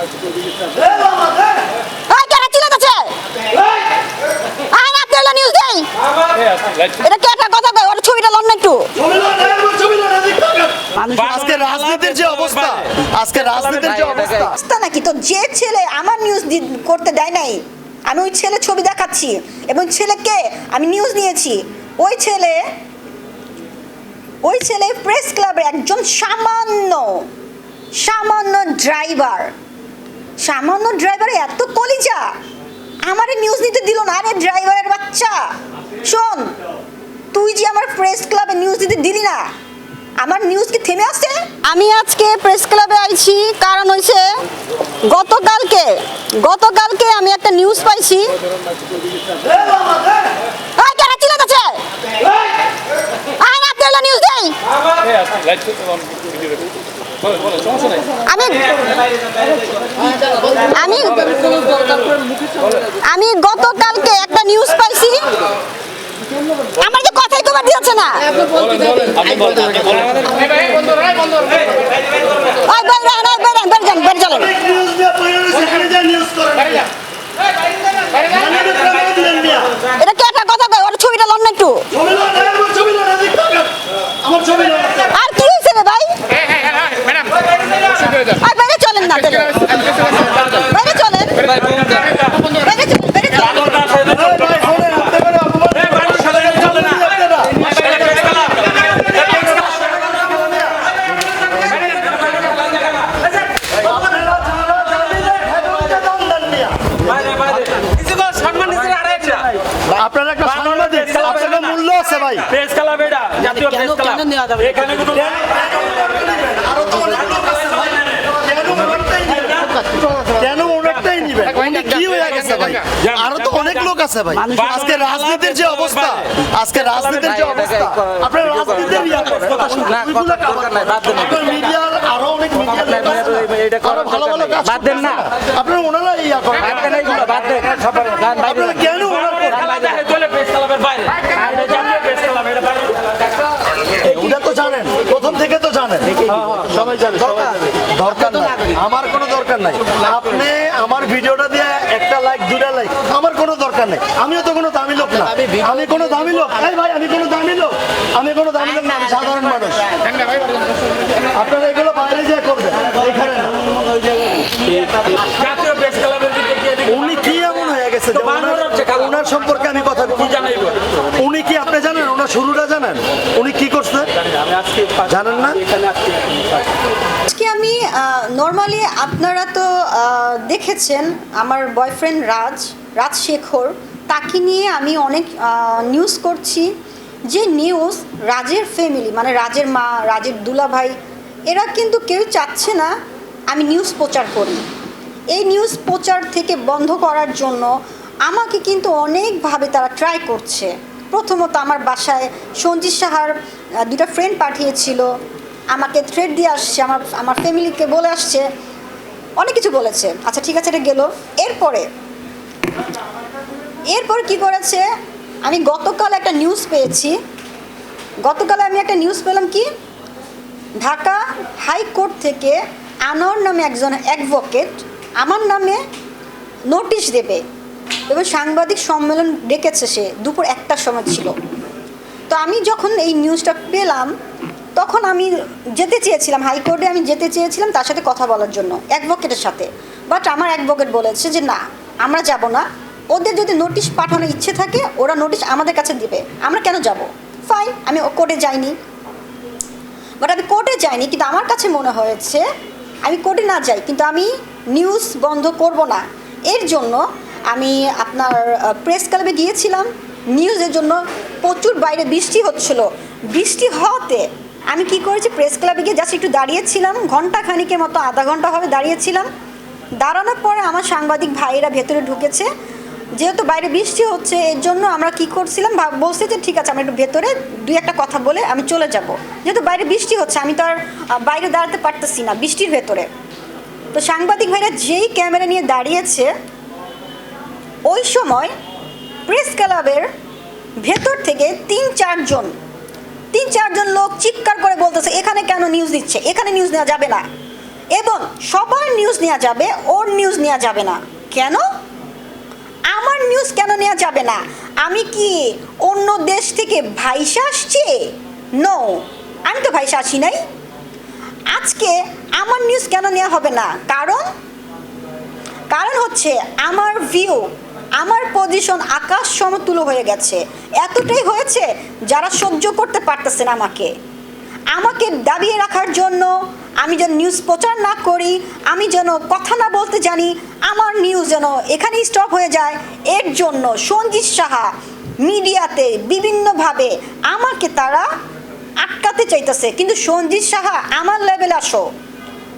এই কেন চিল্লাতেছে আয় আপনি হলো নিউজ দেই। এটা কে একটা কথা কয়? ওর ছবিটা লন না একটু। আজকে রাজনীতির যে অবস্থা আজকে রাজনীতির যে অবস্থা। নাকি? তো যে ছেলে আমার নিউজ করতে দেয় নাই আমি ওই ছেলে ছবি দেখাচ্ছি। এবং ছেলেকে আমি নিউজ নিয়েছি। ওই ছেলে ওই ছেলে প্রেস ক্লাবের একজন সামান্য সামান্য ড্রাইভার সামান্য ড্রাইভার এত কলিজা। আমারে নিউজ নিতে দিল না আরে ড্রাইভারের বাচ্চা। শোন তুই যে আমার প্রেস ক্লাবে নিউজ দিতে দিলি না আমার নিউজ কি থেমে আছে আমি আজকে প্রেস ক্লাবে আইছি কারণ হইছে গতকালকে গতকালকে আমি একটা নিউজ পাইছি। এই কেন চিল্লাতেছে আয় নিউজ দেই। আমি আমি আমি গতকালকে একটা নিউজ পাইছি। আমার যে কথাই কবার দিয়েছে না। ওই রান বের যান বের চলেন নিউজ দিয়ে পড়ে রয়েছে, এখানে যা নিউজ করেন মানে প্রমাণ দিলেন মিয়া। এটা কে একটা কথা কয় ওর ছবিটা লন না একটু ছবি লন, এই আমার ছবি লন, এদিক তাকান। আমার ছবি লন। আর কি হয়েছে রে ভাই আর বাইরে চলেন না তাহলে। বাইরে চলেন বাইরে চলেন বাইরে চলেন এই ভাই, শোনেন, আপনি করে অপমান করবেন না। আপনারা। আপনারা যারা জামিনে হেডওয়ার্ডে দাম দেন মিয়া। আপনারা একটা সাংবাদিক আপনাদের মূল্য আছে ভাই প্রেস ক্লাব এটা জাতীয় প্রেস ক্লাব। এখানে কোনো আরও তো অনেক লোক আছে ভাই। কেন ওনারটাই নিবেন? কেন ওনারটাই নিবেন উনি কি হয়ে গেছে ভাই? আরও তো অনেক লোক আছে ভাই। আজকে রাজনীতির যে অবস্থা আজকে রাজনীতির যে অবস্থা আপনার রাজনীতির করেন কথা শুনুন ওইগুলো আপনার মিডিয়ার আরও অনেক মিডিয়ার আরও ভালো ভালো কাজ বাদ দেন না। আপনারা ওনারা ইয়া করেন আপনারা কেন ওনার করেন? খেলা দেখে চলে প্রেস ক্লাবের বাইরে এটা জাতীয় প্রেস ক্লাব এটা বাইরে ওটা তো জানেন প্রথম থেকে তো জানেন সবাই দরকার? নাই। আমার কোনো দরকার নাই। আপনি আমার ভিডিওটা দিয়ে একটা লাইক দুটা লাইক আমার কোনো দরকার নেই। আমিও তো কোনো দামি লোক না। আমি কোনো দামি লোক। এই ভাই আমি কোনো দামি লোক। আমি কোনো দামি লোক না আমি সাধারণ মানুষ। আপনারা এগুলো বাইরে যেয়ে করবেন। এখানে উনি কি এমন হয়ে গেছে ওনার- ওনার সম্পর্কে আমি কথা উনি কি আপনি জানেন ওনার শুরুটা জানেন? উনি কি করছে? জানেন না? আজকে আমি নর্মালি আপনারা তো দেখেছেন আমার বয়ফ্রেন্ড রাজ রাজ শেখর। তাকে নিয়ে আমি অনেক নিউজ করছি। যে নিউজ রাজের ফ্যামিলি মানে রাজের মা, রাজের দুলাভাই, এরা কিন্তু কেউ চাচ্ছে না আমি নিউজ প্রচার করি। এই নিউজ প্রচার থেকে বন্ধ করার জন্য আমাকে কিন্তু অনেকভাবে তারা ট্রাই করছে। প্রথমত আমার বাসায় সঞ্জিত সাহার দুটা ফ্রেন্ড পাঠিয়েছিল। আমাকে থ্রেড দিয়ে আসছে, আমার আমার ফ্যামিলিকে বলে আসছে, অনেক কিছু বলেছে। আচ্ছা ঠিক আছে, এটা গেল। এরপরে, এরপর কি করেছে? আমি গতকাল একটা নিউজ পেয়েছি। গতকাল আমি একটা নিউজ পেলাম কি? ঢাকা হাইকোর্ট থেকে আনোয়ার নামে একজন অ্যাডভোকেট আমার নামে নোটিশ দেবে। এবং সাংবাদিক সম্মেলন ডেকেছে সে, দুপুর একটার সময় ছিল। তো আমি যখন এই নিউজটা পেলাম, তখন আমি যেতে চেয়েছিলাম, হাইকোর্টে আমি যেতে চেয়েছিলাম তার সাথে কথা বলার জন্য অ্যাডভোকেটের সাথে। বাট আমার অ্যাডভোকেট বলেছে যে, না, আমরা যাব না। ওদের যদি নোটিশ পাঠানোর ইচ্ছে থাকে, ওরা নোটিশ আমাদের কাছে দিবে। আমরা কেন যাব? ফাইন আমি কোর্টে যাইনি। বাট আমি কোর্টে যাইনি, কিন্তু আমার কাছে মনে হয়েছে, আমি কোর্টে না যাই, কিন্তু আমি নিউজ বন্ধ করব না। এর জন্য আমি আপনার প্রেস ক্লাবে গিয়েছিলাম। নিউজের জন্য প্রচুর বাইরে বৃষ্টি হচ্ছিল। বৃষ্টি হওয়াতে আমি কি করেছি? প্রেস ক্লাবে গিয়ে জাস্ট একটু দাঁড়িয়েছিলাম। ঘণ্টা খানিকের মতো আধা ঘণ্টা হবে দাঁড়িয়েছিলাম। দাঁড়ানোর পরে আমার সাংবাদিক ভাইয়েরা ভেতরে ঢুকেছে। যেহেতু বাইরে বৃষ্টি হচ্ছে, এর জন্য আমরা কি করছিলাম? বলছি যে, ঠিক আছে, আমরা একটু ভেতরে দুই একটা কথা বলে আমি চলে যাব। যেহেতু বাইরে বৃষ্টি হচ্ছে, আমি তো আর বাইরে দাঁড়াতে পারতেছি না বৃষ্টির ভেতরে। তো সাংবাদিক ভাইরা যেই ক্যামেরা নিয়ে দাঁড়িয়েছে ওই সময় প্রেস ক্লাবের ভেতর থেকে তিন চারজন তিন চারজন লোক চিৎকার করে বলতেছে, এখানে কেন নিউজ দিচ্ছে? এখানে নিউজ নেওয়া যাবে না। এবং সবার নিউজ নেওয়া যাবে, ওর নিউজ নেওয়া যাবে না। কেন? আমার নিউজ কেন নেওয়া যাবে না? আমি কি অন্য দেশ থেকে ভাইসা আসছি? নো আমি তো ভাইসা আসি নাই। আজকে আমার নিউজ কেন নেওয়া হবে না? কারণ? কারণ হচ্ছে, আমার ভিউ আমার পজিশন আকাশ সমতুল্য হয়ে গেছে। এতটাই হয়েছে যারা সহ্য করতে পারতেছে না আমাকে। আমাকে দাবিয়ে রাখার জন্য আমি যেন নিউজ প্রচার না করি, আমি যেন কথা না বলতে জানি, আমার নিউজ যেন এখানেই স্টপ হয়ে যায়। এর জন্য সঞ্জিত সাহা মিডিয়াতে বিভিন্নভাবে আমাকে তারা আটকাতে চাইতেছে। কিন্তু সঞ্জিত সাহা, আমার লেভেল আসো।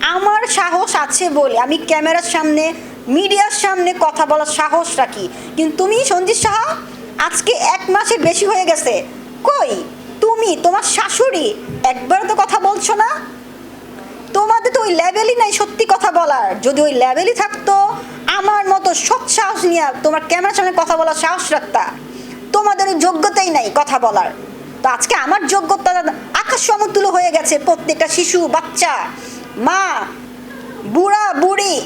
আমার সাহস আছে বলে আমি ক্যামেরার সামনে মিডিয়ার সামনে কথা বলার সাহস রাখি কিন্তু তুমি, সঞ্জিত সাহা, আজকে এক মাসের বেশি হয়ে গেছে। কই? তুমি, তোমার শাশুড়ি একবার তো কথা বলছো না? তোমাদের তো ওই লেভেলই নাই সত্যি কথা বলার। যদি ওই লেভেলই থাকতো, আমার মতো সৎ সাহস নিয়ে তোমার ক্যামেরার সামনে কথা বলার সাহস রাখতা। তোমাদের ওই যোগ্যতাই নাই কথা বলার। তো আজকে আমার যোগ্যতা আকাশ সমতুল্য হয়ে গেছে প্রত্যেকটা শিশু, বাচ্চা, মা, বুড়া, বুড়ি।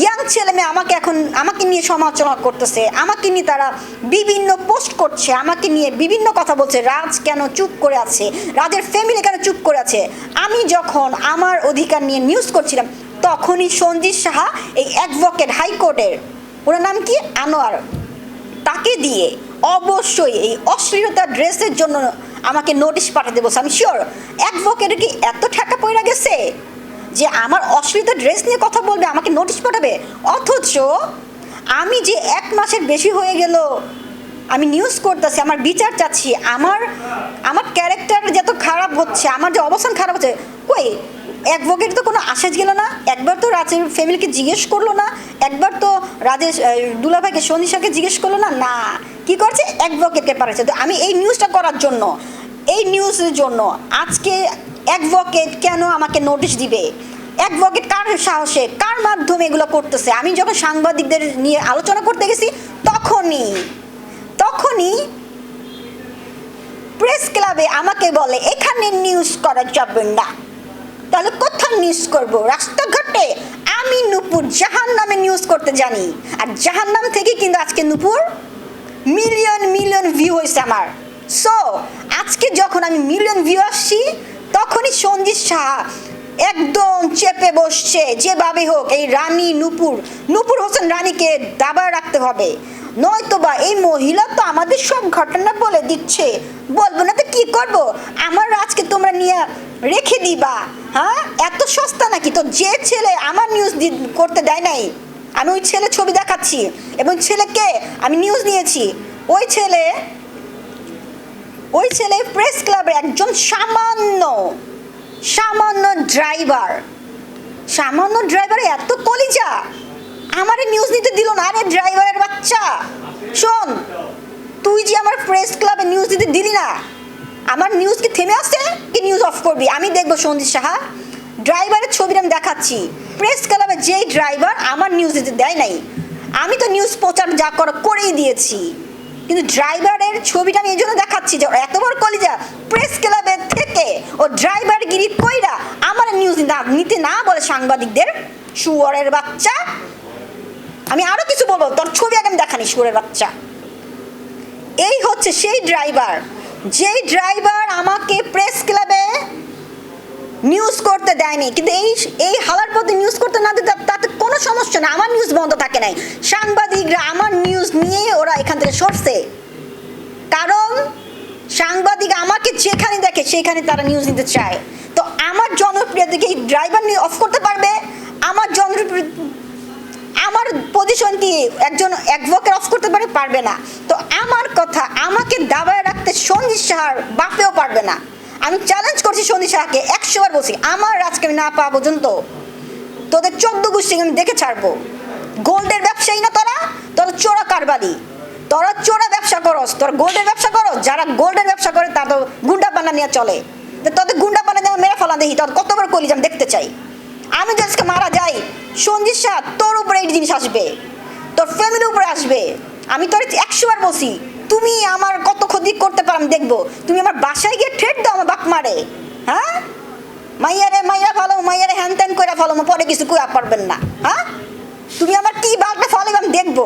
ইয়াং ছেলে মেয়ে আমাকে এখন, আমাকে নিয়ে সমালোচনা করতেছে, আমাকে নিয়ে তারা বিভিন্ন পোস্ট করছে, আমাকে নিয়ে বিভিন্ন কথা বলছে, রাজ কেন চুপ করে আছে, রাজের ফ্যামিলি কেন চুপ করে আছে। আমি যখন আমার অধিকার নিয়ে নিউজ করছিলাম, তখনই সঞ্জিত সাহা এই অ্যাডভোকেট হাইকোর্টের ওনার নাম কি? আনোয়ার। তাকে দিয়ে অবশ্যই এই অশ্লীলতা ড্রেসের জন্য আমাকে নোটিশ পাঠাতে বলছে। আমি শিওর অ্যাডভোকেটের কি এত ঠেকা পড়ে গেছে? যে আমার অশ্লীলতা ড্রেস নিয়ে কথা বলবে, আমাকে নোটিশ পাঠাবে? অথচ আমি যে এক মাসের বেশি হয়ে গেল, আমি নিউজ করতেছি, আমার বিচার চাচ্ছি, আমার আমার ক্যারেক্টার যত খারাপ হচ্ছে, আমার যে অবস্থান খারাপ হচ্ছে, কই? অ্যাডভোকেট তো কোনো আশাজ গেল না, একবার তো রাজের ফ্যামিলিকে জিজ্ঞেস করল না, একবার তো রাজেশ দুলাভাইকে সন্ধিশাকে জিজ্ঞেস করল না না। কি করছে? অ্যাডভোকেটকে পাঠাচ্ছে। তো আমি এই নিউজটা করার জন্য, এই নিউজের জন্য, আজকে অ্যাডভোকেট কেন আমাকে নোটিশ দিবে? অ্যাডভোকেট কার সাহসে? কার মাধ্যমে এগুলো করতেছে? আমি যখন সাংবাদিকদের নিয়ে আলোচনা করতে গেছি, তখনই তখনই প্রেস ক্লাবে আমাকে বলে, এখানে নিউজ করা যাবে না। তাহলে কোথাও নিউজ করব? রাস্তাঘাটে? আমি নুপুর জাহান নামে নিউজ করতে জানি। আর জাহান নাম থেকে কিন্তু আজকে নুপুর মিলিয়ন মিলিয়ন ভিউ হয়েছে আমার। সো আজকে যখন আমি মিলিয়ন ভিউ আসছি তখনই সঞ্জিত সাহা একদম চেপে বসছে, যেভাবে হোক এই রানী নুপুর নুপুর হোসেন রানীকে দাবায় রাখতে হবে। নয়তো বা এই মহিলা তো আমাদের সব ঘটনা বলে দিচ্ছে। বলব না তো কি করব? আমার আজকে তোমরা নিয়ে রেখে দিবা হ্যাঁ? এত সস্তা নাকি? তো যে ছেলে আমার নিউজ করতে দেয় নাই, আমি ওই ছেলে ছবি দেখাচ্ছি। এবং ছেলেকে আমি নিউজ নিয়েছি। ওই ছেলে ওই ছেলে প্রেস ক্লাবের একজন সামান্য সামান্য ড্রাইভার সামান্য ড্রাইভার এত কলিজা। আমারে নিউজ নিতে দিল না আরে ড্রাইভারের বাচ্চা। শোন, তুই যে আমার প্রেস ক্লাবে নিউজ দিতে দিলি না, আমার নিউজ কি থেমে আসছে কি নিউজ অফ করবি? আমি দেখব সন্দীপ সাহা। ড্রাইভারের ছবিটা আমি দেখাচ্ছি। প্রেস ক্লাবে যেই ড্রাইভার আমার নিউজ দিতে দেয় নাই। আমি তো নিউজ প্রচার যা করা করেই দিয়েছি। কিন্তু ড্রাইভারের ছবিটা আমি এই জন্য দেখাচ্ছি যে এত বড় কলিজা প্রেস ক্লাবের থেকে ও ড্রাইভার গিরি কইরা আমার নিউজ নিতে না বলে সাংবাদিকদের, শুয়ারের বাচ্চা। আমি আরও কিছু বলব, তোর ছবি আগে আমি দেখানি, শুয়ারের বাচ্চা। এই হচ্ছে সেই ড্রাইভার, যেই ড্রাইভার আমাকে প্রেস ক্লাবে নিউজ করতে দেয়নি। কিন্তু এই এই হালার পথে নিউজ করতে না দিতে তাতে কোনো সমস্যা না আমার নিউজ বন্ধ থাকে নাই। সাংবাদিকরা আমার নিউজ নিয়ে ওরা এখান থেকে সরছে। কারণ সাংবাদিক আমাকে যেখানে দেখে, সেখানে তারা নিউজ নিতে চায়। তো আমার জনপ্রিয় জনপ্রিয়তাকে এই ড্রাইভার নিয়ে অফ করতে পারবে, আমার জনপ্রিয় আমার পজিশন কি একজন অ্যাডভোকেট অফ করতে পারে, পারবে না। তো আমার কথা, আমাকে দাবায় রাখতে সঞ্জিত সাহার বাপেও পারবে না। আমি চ্যালেঞ্জ করছি সঞ্জিত সাহাকে একশোবার বলছি, আমার রাজকে আমি না পাওয়া পর্যন্ত। তোদের চোদ্দ গোষ্ঠী আমি দেখে ছাড়বো। গোল্ডের ব্যবসায়ী না তোরা? তোরা চোরা কারবারি। তোরা চোরা ব্যবসা করস। তোরা গোল্ডের ব্যবসা করো যারা গোল্ডের ব্যবসা করে, তা তো গুন্ডা পান্না নিয়ে চলে। তোদের গুন্ডা পান্না যেন মেরে ফেলা দেখি, তোর কতবার কলি আমি দেখতে চাই। আমি যদি আজকে মারা যাই, সঞ্জিত শাহ, তোর উপরে এই জিনিস আসবে। তোর ফ্যামিলির উপরে আসবে। আমি তোর একশো বার বলছি, তুমি আমার কত ক্ষতি করতে পারো আমি দেখব। তুমি আমার বাসায় গিয়ে ঠেট দাও আমার বাপ মারে। হ্যাঁ? মাইয়ারে, মাইয়া ফলো মাইয়ারে হ্যান ত্যান করে ফলো পরে কিছু কুয়া পারবেন না। হ্যাঁ? তুমি আমার কি বাল্বে ফলো আমি দেখব।